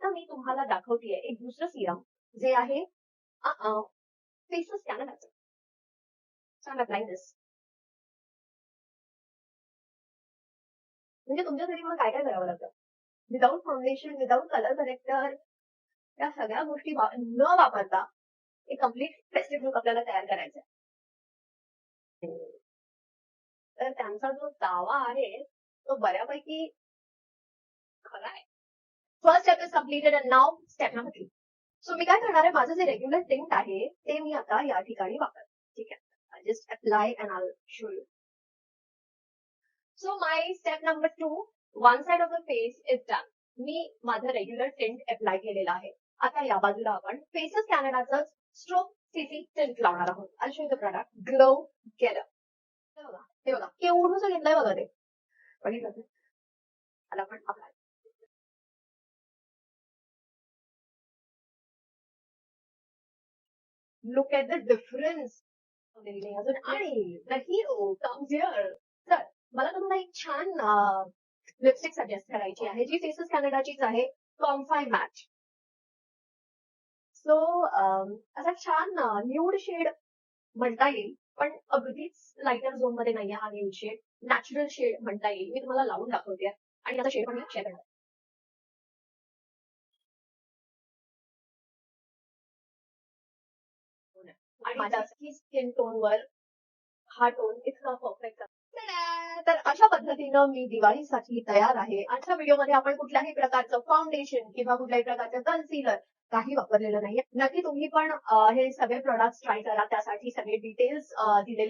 आता मी तुम्हाला दाखवतेय एक दुसरं सिरम जे आहे फेसेस कॅनडाचं म्हणजे तुमच्या घरी मग काय काय करावं लागतं? Without foundation without colour corrector या सगळ्या गोष्टी न वापरता एक कंप्लीट फेस्टिव्ह लुक आपल्याला तयार करायचा तर त्यांचा जो दावा आहे तो बऱ्यापैकी first step is completed and now step number three so मी काय करणार आहे? माझं जे रेग्युलर टेंट आहे ते मी आता या ठिकाणी वापर ठीक आहे? Just apply and and I'll show you. So my step number two, one side of the face is मी माझं रेग्युलर टिंट अप्लाय केलेला आहे. आता या बाजूला आपण फेसेस कॅनडाचं स्ट्रोक सीसी टिंट लावणार आहोत. I show the product glow गेलं हे बघा. हे बघा. केवढूच घेतलंय बघा ते. बघितलं आता आपण apply look at the difference अजून आणि द हिरो कम्स हिअर तर मला तुम्हाला एक छान लिपस्टिक सजेस्ट करायची आहे जी फेसेस कॅनडाचीच आहे कॉम्फाय मॅच सो असा छान न्यूड शेड म्हणता येईल पण अगदीच लाइटर झोनमध्ये नाहीये हा न्यूड शेड नॅचरल शेड म्हणता येईल. मी तुम्हाला लावून दाखवते. आणि याचा शेड पण शेअर करणार. आणि माझ्या स्किन टोनवर हा टोन इतका परफेक्ट तर अशा पद्धतीनं मी दिवाळीसाठी तयार आहे. आजच्या व्हिडिओमध्ये आपण कुठल्याही प्रकारचं फाउंडेशन किंवा कुठल्याही प्रकारचं कन्सिलर काही वापरलेलं नाहीये. नक्की तुम्ही पण हे सगळे प्रोडक्ट्स ट्राय करा. त्यासाठी सगळे डिटेल्स दिलेले